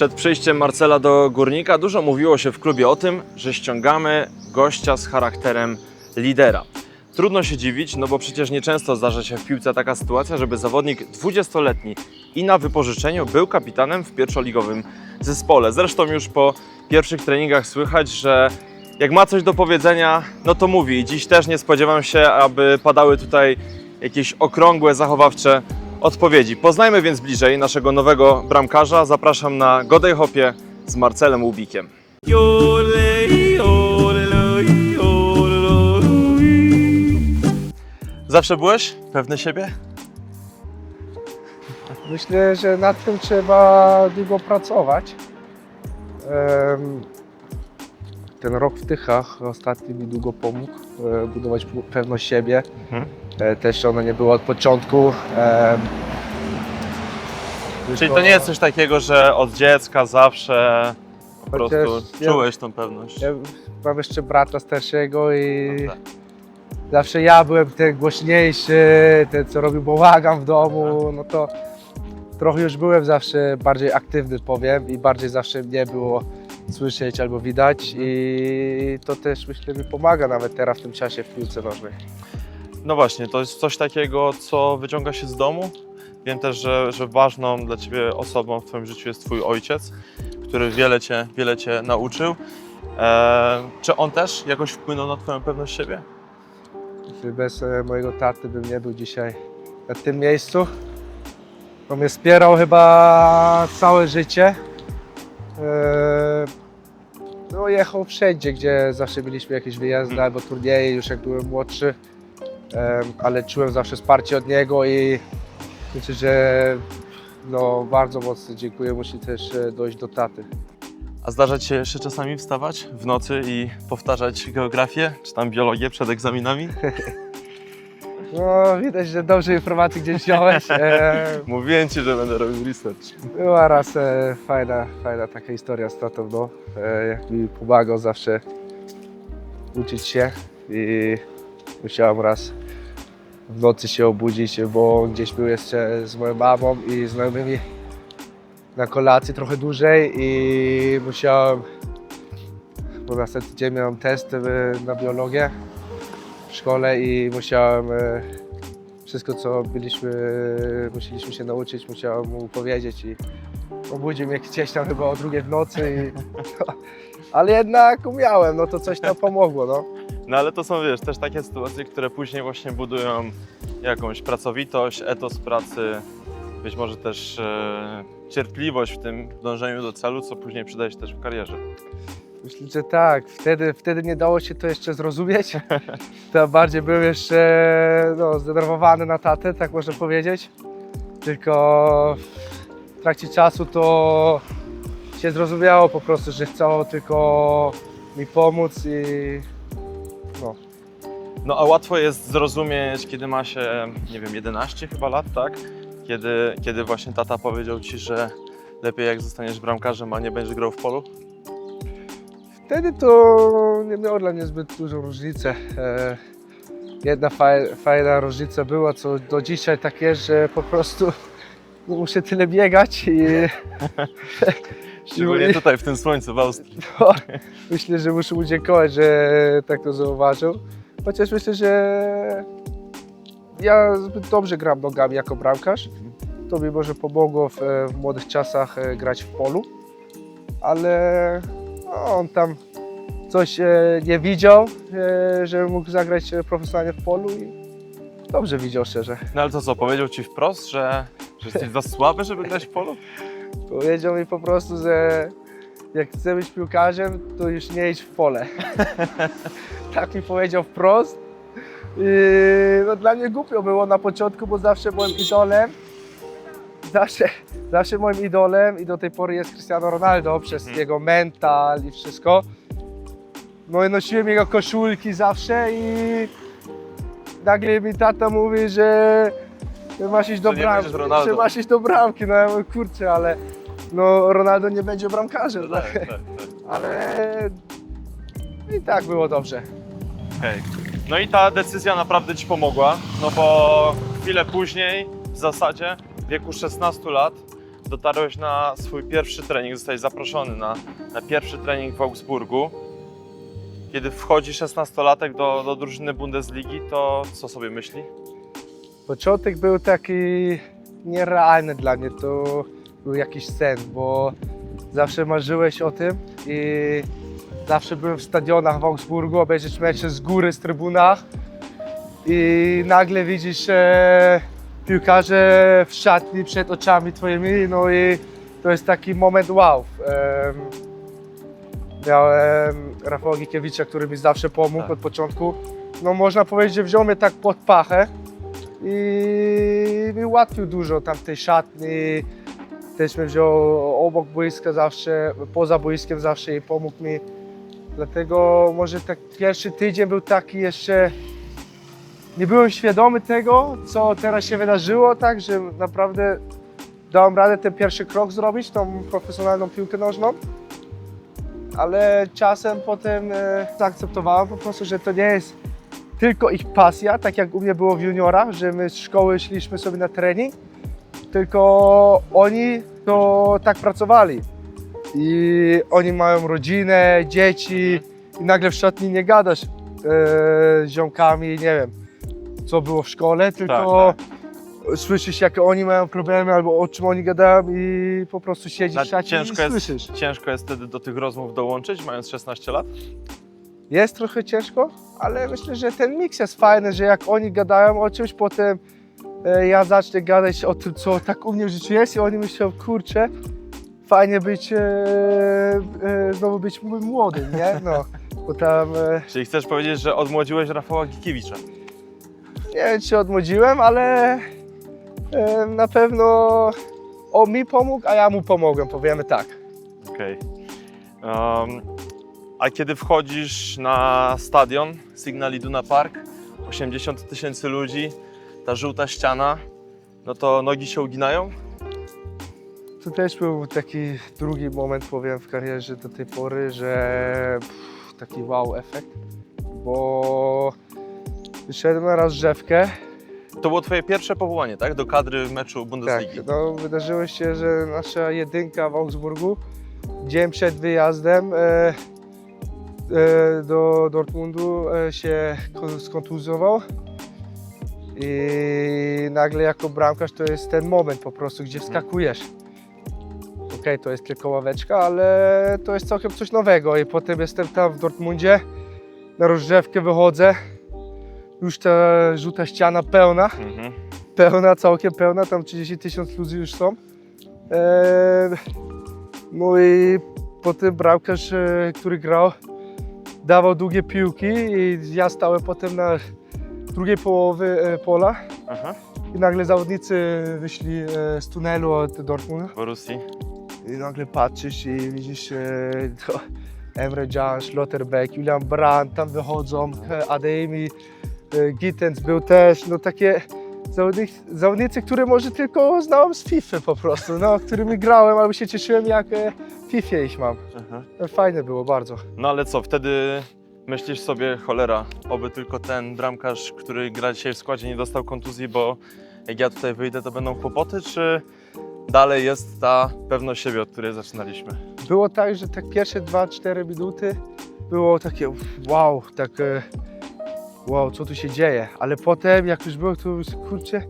Przed przyjściem Marcela do Górnika dużo mówiło się w klubie o tym, że ściągamy gościa z charakterem lidera. Trudno się dziwić, no bo przecież nieczęsto zdarza się w piłce taka sytuacja, żeby zawodnik 20-letni i na wypożyczeniu był kapitanem w pierwszoligowym zespole. Zresztą już po pierwszych treningach słychać, że jak ma coś do powiedzenia, no to mówi. Dziś też nie spodziewam się, aby padały tutaj jakieś okrągłe, zachowawcze odpowiedzi. Poznajmy więc bliżej naszego nowego bramkarza. Zapraszam na Godej Hopie z Marcelem Łubikiem. Zawsze byłeś pewny siebie? Myślę, że nad tym trzeba długo pracować. Ten rok w Tychach ostatni mi długo pomógł e, budować pewność siebie. Mhm. E, Też ona nie była od początku. Czyli to nie jest coś takiego, że od dziecka zawsze po Chociaż prostu ja- czułeś tą pewność. Ja mam jeszcze brata starszego i Dobra. zawsze ja byłem ten głośniejszy, ten co robił bałagan w domu, no to trochę już byłem zawsze bardziej aktywny powiem i bardziej zawsze mnie było słyszeć albo widać i to też myślę mi pomaga nawet teraz w tym czasie w piłce nożnej. No właśnie, to jest coś takiego, co wyciąga się z domu. Wiem też, że, że ważną dla Ciebie osobą w Twoim życiu jest Twój ojciec, który wiele Cię, wiele cię nauczył. Eee, czy on też jakoś wpłynął na Twoją pewność siebie? Bez e, mojego taty bym nie był dzisiaj na tym miejscu. On mnie wspierał chyba całe życie. Eee, No jechał wszędzie, gdzie zawsze byliśmy jakieś wyjazdy albo turnieje, już jak byłem młodszy. Ale czułem zawsze wsparcie od niego i myślę, że no, bardzo mocno dziękuję. Musi też e, dojść do taty. A zdarza Ci się jeszcze czasami wstawać w nocy i powtarzać geografię, czy tam biologię przed egzaminami? No widać, że dobrze informacji gdzieś wziąłeś. Eee, Mówiłem Ci, że będę robił research. Była raz e, fajna, fajna taka historia z tatą, no. E, jak mi pomagał zawsze uczyć się i musiałem raz w nocy się obudzić, bo gdzieś był jeszcze z moją mamą i znajomymi na kolacji trochę dłużej i musiałem, bo następny dzień miałem test e, na biologię w szkole i musiałem e, wszystko co byliśmy, musieliśmy się nauczyć, musiałem mu powiedzieć i obudził mnie gdzieś tam chyba o drugiej w nocy. I, no, ale jednak umiałem, no to coś tam pomogło, no. No ale to są, wiesz, też takie sytuacje, które później właśnie budują jakąś pracowitość, etos pracy, być może też e, cierpliwość w tym dążeniu do celu, co później przydaje się też w karierze. Myślę, że tak. Wtedy, wtedy nie dało się to jeszcze zrozumieć. To bardziej był jeszcze no, zdenerwowany na tatę, tak można powiedzieć. Tylko w trakcie czasu to się zrozumiało po prostu, że chciał tylko mi pomóc i No a łatwo jest zrozumieć, kiedy ma się, nie wiem, 11 chyba lat, tak? Kiedy, kiedy właśnie tata powiedział ci, że lepiej jak zostaniesz bramkarzem, a nie będziesz grał w polu? Wtedy to nie miało dla mnie zbyt dużą różnicę. E, Jedna faj, fajna różnica była, co do dzisiaj tak jest, że po prostu muszę tyle biegać i Szczególnie tutaj w tym słońcu w Austrii. no, myślę, że muszę mu dziękować, że tak to zauważył. Chociaż myślę, że ja zbyt dobrze gram nogami jako bramkarz. To mi może pomogło w, w młodych czasach e, grać w polu, ale no, on tam coś e, nie widział, e, że mógł zagrać profesjonalnie w polu i dobrze widział szczerze. No ale to co, powiedział ci wprost, że, że jesteś za słaby, żeby grać w polu? Powiedział mi po prostu, że jak chcę być piłkarzem, to już nie idź w pole. tak mi powiedział wprost. I no, dla mnie głupio było na początku, bo zawsze byłem idolem. Zawsze, zawsze moim idolem i do tej pory jest Cristiano Ronaldo przez Mhm. jego mental i wszystko. No i nosiłem jego koszulki zawsze i nagle mi tata mówi, że masz iść do bramki. Że masz iść do bramki. No ja mówię, kurczę, ale no Ronaldo nie będzie bramkarzem. No tak, tak? tak, tak. Ale i tak było dobrze. Okej. No i ta decyzja naprawdę Ci pomogła, no bo chwilę później, w zasadzie w wieku 16 lat, dotarłeś na swój pierwszy trening, zostałeś zaproszony na, na pierwszy trening w Augsburgu. Kiedy wchodzi 16-latek do, do drużyny Bundesligi, to co sobie myśli? Początek był taki nierealny dla mnie, to był jakiś sen, bo zawsze marzyłeś o tym i zawsze byłem w stadionach w Augsburgu, obejrzeć mecze z góry, z trybunach i nagle widzisz e, piłkarze w szatni przed oczami twoimi, no i to jest taki moment wow. Em, miałem Rafała Gikiewicza, który mi zawsze pomógł Tak. od początku. No można powiedzieć, że wziął mnie tak pod pachę i mi ułatwił dużo tam tej szatni. Mnie wziął obok boiska zawsze, poza boiskiem zawsze i pomógł mi. Dlatego może tak pierwszy tydzień był taki jeszcze. Nie byłem świadomy tego, co teraz się wydarzyło, tak, że naprawdę dałem radę ten pierwszy krok zrobić, tą profesjonalną piłkę nożną. Ale czasem potem e, zaakceptowałem po prostu, że to nie jest tylko ich pasja, tak jak u mnie było w juniorach, że my z szkoły szliśmy sobie na trening, tylko oni to tak pracowali. I oni mają rodzinę, dzieci i nagle w szatni nie gadasz e, z ziomkami, nie wiem, co było w szkole, tylko słyszysz, jakie oni mają problemy albo o czym oni gadają i po prostu siedzisz Na- w szatni ciężko, i jest, słyszysz. ciężko jest wtedy do tych rozmów dołączyć, mając 16 lat? Jest trochę ciężko, ale myślę, że ten miks jest fajny, że jak oni gadają o czymś, potem ja zacznę gadać o tym, co tak u mnie w życiu jest i oni myślą, kurczę, fajnie być, e, e, znowu być młodym, nie? No, bo tam, e, Czyli chcesz powiedzieć, że odmłodziłeś Rafała Gikiewicza? nie wiem, czy odmłodziłem, ale e, na pewno on mi pomógł, a ja mu pomogłem, powiemy tak. Okej. A kiedy wchodzisz na stadion Signal Iduna Park, 80 tysięcy ludzi, ta żółta ściana, no to nogi się uginają? To też był taki drugi moment, powiem, w karierze do tej pory, że pff, taki wow efekt, bo wyszedłem na rozgrzewkę. To było twoje pierwsze powołanie, tak? Do kadry w meczu Tak, Bundesligi. no, wydarzyło się, że nasza jedynka w Augsburgu dzień przed wyjazdem e, e, do Dortmundu e, się ko- skontuzjował. I nagle jako bramkarz to jest ten moment po prostu, gdzie wskakujesz. Okej, to jest tylko ławeczka, ale to jest całkiem coś nowego. I potem jestem tam w Dortmundzie, na rozgrzewkę wychodzę, już ta żółta ściana pełna Mhm. pełna, całkiem pełna, tam 30 tysięcy ludzi już są. Eee, no i potem bramkarz, e, który grał, dawał długie piłki i ja stałem potem na drugiej połowie e, pola Aha. i nagle zawodnicy wyszli e, z tunelu od Dortmundu Borussii. i nagle patrzysz i widzisz e, to Emre Can, Schlotterbeck, Julian Brandt tam wychodzą, Adeyemi, e, Gittens był też, no takie zawodnicy, zawodnicy, które może tylko znałem z FIFA po prostu, no, którymi grałem albo się cieszyłem jak w FIFA ich mam. Aha. Fajne było bardzo. No ale co, wtedy myślisz sobie, cholera, oby tylko ten bramkarz, który gra dzisiaj w składzie nie dostał kontuzji, bo jak ja tutaj wyjdę, to będą kłopoty, czy dalej jest ta pewność siebie, od której zaczynaliśmy? Było tak, że tak pierwsze 2-4 minuty było takie wow, tak e, wow, co tu się dzieje, ale potem jak już było, to już, kurczę,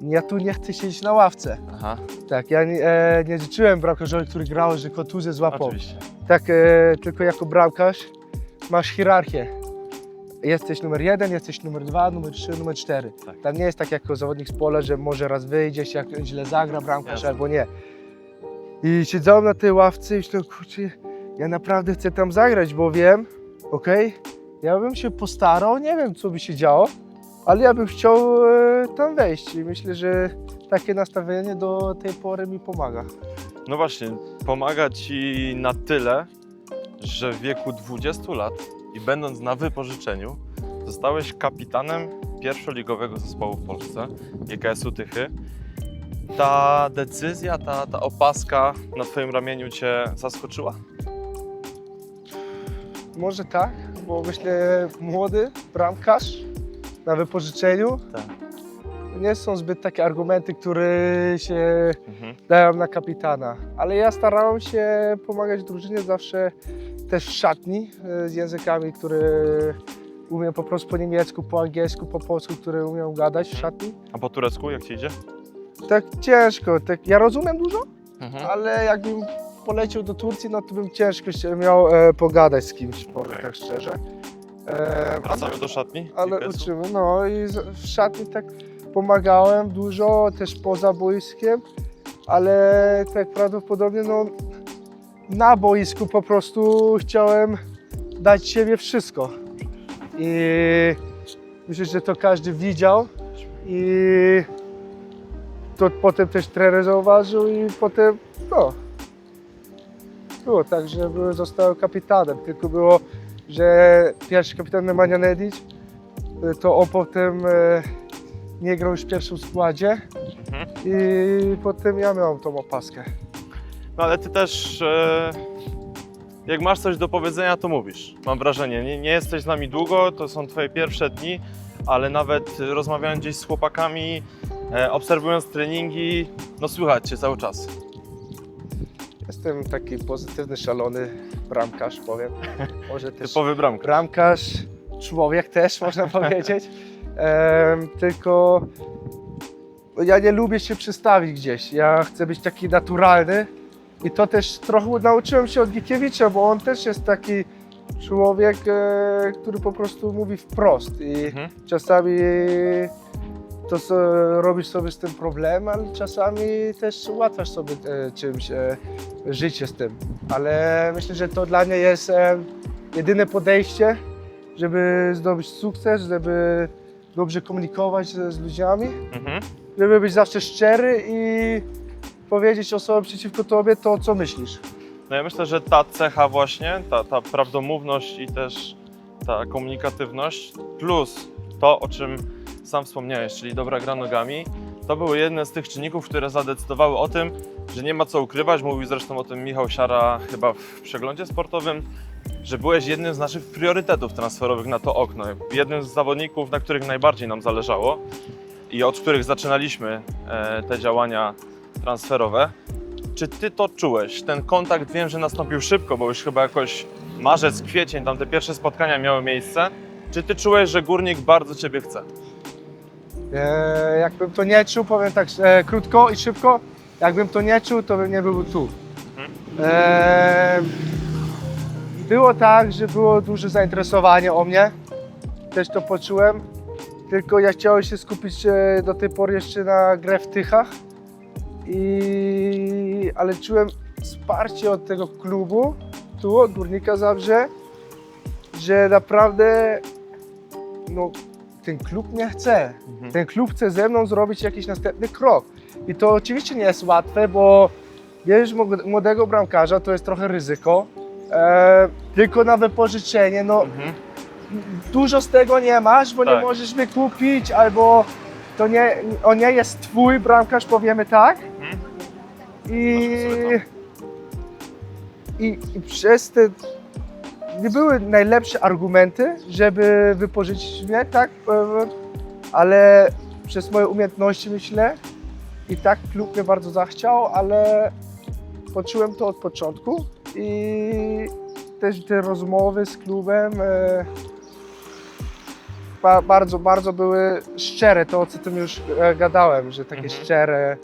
ja tu nie chcę siedzieć na ławce. Aha, Tak, ja nie, e, nie życzyłem bramkarzowi, który grał, że kontuzję złapał. oczywiście. Tak, e, tylko jako bramkarz masz hierarchię. Jesteś numer jeden, jesteś numer dwa, numer trzy, numer cztery. Tak. Tam nie jest tak jako zawodnik z pola, że może raz wyjdziesz, jak źle zagra bramkarz Jasne. albo nie. I siedziałem na tej ławce i myślałem, kurczę, ja naprawdę chcę tam zagrać, bo wiem, okej, ja bym się postarał, nie wiem co by się działo, ale ja bym chciał e, tam wejść i myślę, że takie nastawienie do tej pory mi pomaga. No właśnie, pomaga Ci na tyle, że w wieku 20 lat i będąc na wypożyczeniu, zostałeś kapitanem pierwszoligowego zespołu w Polsce, GKS-u Tychy. Ta decyzja, ta, ta opaska na Twoim ramieniu Cię zaskoczyła? Może tak, bo myślę młody bramkarz na wypożyczeniu. Tak. nie są zbyt takie argumenty, które się Mhm. dają na kapitana. Ale ja starałem się pomagać drużynie zawsze też w szatni e, z językami, które umiem po prostu po niemiecku, po angielsku, po polsku, które umiem gadać w szatni. A po turecku jak ci idzie? Tak ciężko, tak, ja rozumiem dużo, Mhm. ale jakbym poleciał do Turcji, no to bym ciężko się miał e, pogadać z kimś, powiem tak szczerze. E, Wracamy do szatni? ale uczymy, no i w szatni tak pomagałem dużo, też poza boiskiem, ale tak prawdopodobnie no na boisku po prostu chciałem dać siebie wszystko. I myślę, że to każdy widział i to potem też trener zauważył i potem no było tak, że zostałem kapitanem, tylko było, że pierwszy kapitan Nemanja Nedic to on potem e, nie grał już w pierwszym składzie Mhm. i potem ja miałem tą opaskę. No ale ty też, e, jak masz coś do powiedzenia, to mówisz. Mam wrażenie, nie, nie jesteś z nami długo, to są twoje pierwsze dni, ale nawet rozmawiając gdzieś z chłopakami, e, obserwując treningi, no słychać cię cały czas. Jestem taki pozytywny, szalony bramkarz, powiem. Może też Typowy bramka. bramkarz, człowiek też można powiedzieć. Em, tylko ja nie lubię się przystawić gdzieś. Ja chcę być taki naturalny i to też trochę nauczyłem się od Gikiewicza, bo on też jest taki człowiek, e, który po prostu mówi wprost i Mhm. czasami to so, robisz sobie z tym problem, ale czasami też ułatwiasz sobie e, czymś e, życie z tym. Ale myślę, że to dla mnie jest e, jedyne podejście, żeby zdobyć sukces, żeby dobrze komunikować z, z ludźmi, Mhm. żeby być zawsze szczery i powiedzieć osobie przeciwko tobie to, co myślisz. No ja myślę, że ta cecha właśnie, ta, ta prawdomówność i też ta komunikatywność, plus to, o czym sam wspomniałeś, czyli dobra gra nogami, to były jedne z tych czynników, które zadecydowały o tym, że nie ma co ukrywać. Mówił zresztą o tym Michał Siara chyba w przeglądzie sportowym, że byłeś jednym z naszych priorytetów transferowych na to okno. Jednym z zawodników, na których najbardziej nam zależało i od których zaczynaliśmy e, te działania transferowe. Czy ty to czułeś? Ten kontakt wiem, że nastąpił szybko, bo już chyba jakoś marzec, kwiecień, tam te pierwsze spotkania miały miejsce. Czy ty czułeś, że górnik bardzo ciebie chce? E, jakbym to nie czuł, powiem tak e, krótko i szybko, jakbym to nie czuł, to bym nie był tu. E, było tak, że było duże zainteresowanie o mnie, też to poczułem, tylko ja chciałem się skupić e, do tej pory jeszcze na grę w Tychach, i, ale czułem wsparcie od tego klubu, tu od Górnika Zabrze, że naprawdę no, ten klub mnie chce. Mhm. Ten klub chce ze mną zrobić jakiś następny krok. I to oczywiście nie jest łatwe, bo młode- młodego bramkarza, to jest trochę ryzyko. E, tylko na wypożyczenie, no Mhm. dużo z tego nie masz, bo nie Tak. możesz wykupić, albo to nie, on nie jest twój bramkarz, powiemy tak. Mhm. I, i, I przez te nie były najlepsze argumenty, żeby wypożyczyć mnie, tak? Ale przez moje umiejętności myślę i tak klub mnie bardzo zachciał, ale poczułem to od początku i też te rozmowy z klubem e, ba, bardzo, bardzo były szczere, to o co tym już e, gadałem, że takie Mhm. szczere.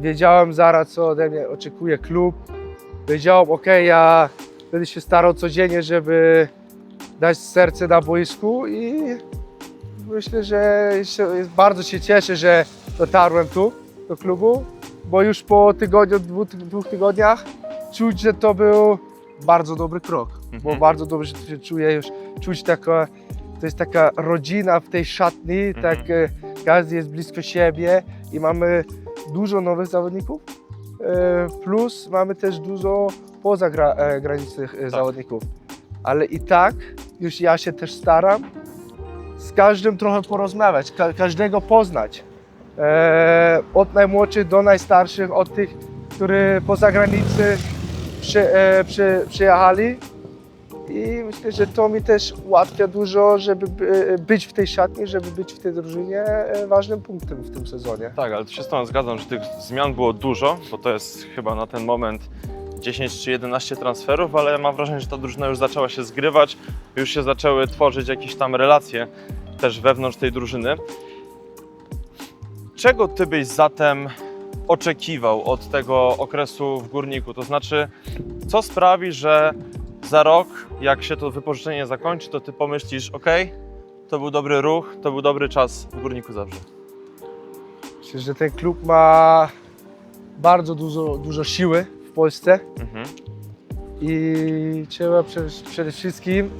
Wiedziałem zaraz, co ode mnie oczekuje klub. Wiedziałem, ok, ja będę się starał codziennie, żeby dać serce na boisku i myślę, że się, bardzo się cieszę, że dotarłem tu do klubu, bo już po tygodniu, dwóch, dwóch tygodniach czuć, że to był bardzo dobry krok, bo Mhm. bardzo dobrze się czuję już, czuć taka, to jest taka rodzina w tej szatni, Mhm. tak e, każdy jest blisko siebie i mamy dużo nowych zawodników, e, plus mamy też dużo poza gra, e, granicy e, zawodników, ale i tak już ja się też staram z każdym trochę porozmawiać, ka każdego poznać. E, od najmłodszych do najstarszych, od tych, którzy poza granicy przy, e, przy, przyjechali I myślę, że to mi też ułatwia dużo, żeby by- być w tej szatni, żeby być w tej drużynie e, ważnym punktem w tym sezonie. Tak, ale się z Tobą zgadzam, że tych zmian było dużo, bo to jest chyba na ten moment 10 czy 11 transferów, ale mam wrażenie, że ta drużyna już zaczęła się zgrywać, już się zaczęły tworzyć jakieś tam relacje też wewnątrz tej drużyny. Czego Ty byś zatem oczekiwał od tego okresu w Górniku? To znaczy, co sprawi, że za rok, jak się to wypożyczenie zakończy, to Ty pomyślisz, ok, to był dobry ruch, to był dobry czas w Górniku Zabrze. Myślę, że ten klub ma bardzo dużo, dużo siły w Polsce Mhm. i trzeba przede, przede wszystkim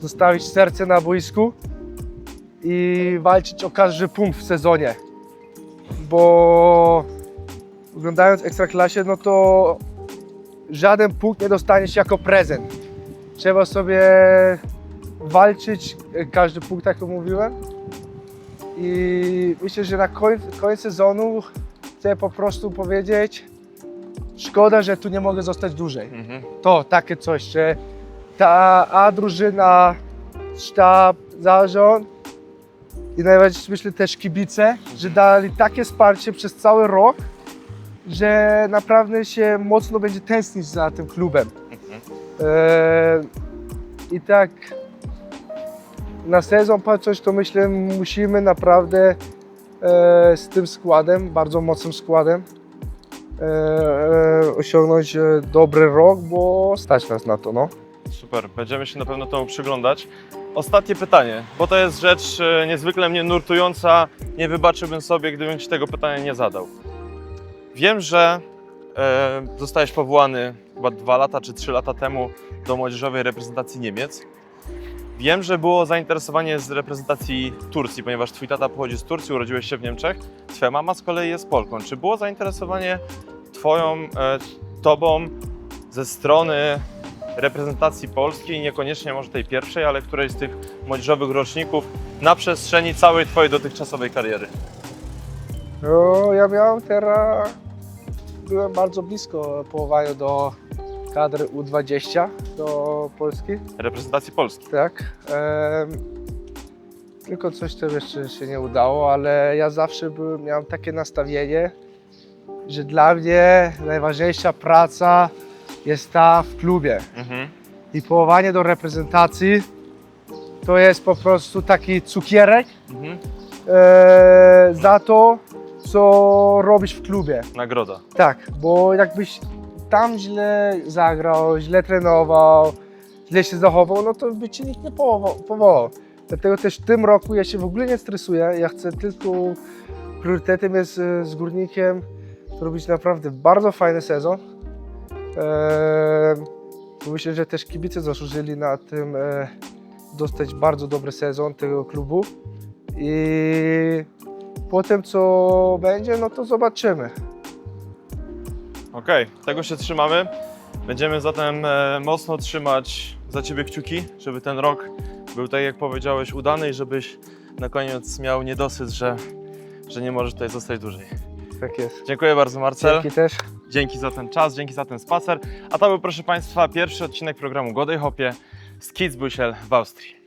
zostawić serce na boisku i walczyć o każdy punkt w sezonie. Bo oglądając Ekstraklasie, no to żaden punkt nie dostaniesz jako prezent. Trzeba sobie walczyć e, każdy punkt, jak to mówiłem. I myślę, że na koń, koniec sezonu chcę po prostu powiedzieć, szkoda, że tu nie mogę zostać dłużej Mhm. to takie coś, że ta A drużyna, sztab, zarząd i najbardziej myślę też kibice, że dali takie wsparcie przez cały rok, że naprawdę się mocno będzie tęsknić za tym klubem. E, I tak na sezon patrząc, to myślę, musimy naprawdę e, z tym składem, bardzo mocnym składem, e, osiągnąć dobry rok, bo stać nas na to, no. Super, będziemy się na pewno temu przyglądać. Ostatnie pytanie, bo to jest rzecz niezwykle mnie nurtująca. Nie wybaczyłbym sobie, gdybym Ci tego pytania nie zadał. Wiem, że e, zostałeś powołany chyba dwa lata czy trzy lata temu do młodzieżowej reprezentacji Niemiec. Wiem, że było zainteresowanie z reprezentacji Turcji, ponieważ Twój tata pochodzi z Turcji, urodziłeś się w Niemczech. Twoja mama z kolei jest Polką. Czy było zainteresowanie Twoją, e, Tobą ze strony reprezentacji polskiej, niekoniecznie może tej pierwszej, ale którejś z tych młodzieżowych roczników na przestrzeni całej Twojej dotychczasowej kariery? no ja miałem teraz, byłem bardzo blisko powołania do kadry U20 do Polski. Reprezentacji Polski. Tak. em, tylko coś tam jeszcze się nie udało, ale ja zawsze byłem, miałem takie nastawienie, że dla mnie najważniejsza praca jest ta w klubie. Mhm. I powołanie do reprezentacji to jest po prostu taki cukierek Mhm. e, za to, co robisz w klubie. Nagroda. Tak, bo jakbyś tam źle zagrał, źle trenował, źle się zachował, no to by cię nikt nie powołał. powołał. Dlatego też w tym roku ja się w ogóle nie stresuję. Ja chcę tylko, priorytetem jest e, z Górnikiem zrobić naprawdę bardzo fajny sezon. Eee, myślę, że też kibice zasłużyli na tym e, dostać bardzo dobry sezon tego klubu. I potem co będzie, no to zobaczymy. Okej, tego się trzymamy. Będziemy zatem e, mocno trzymać za Ciebie kciuki, żeby ten rok był tak jak powiedziałeś udany i żebyś na koniec miał niedosyt, że, że nie możesz tutaj zostać dłużej. Tak jest. Dziękuję bardzo Marcel. Dzięki też. Dzięki za ten czas, dzięki za ten spacer. A to był proszę Państwa pierwszy odcinek programu Godej Hopie z Kitzbühel w Austrii.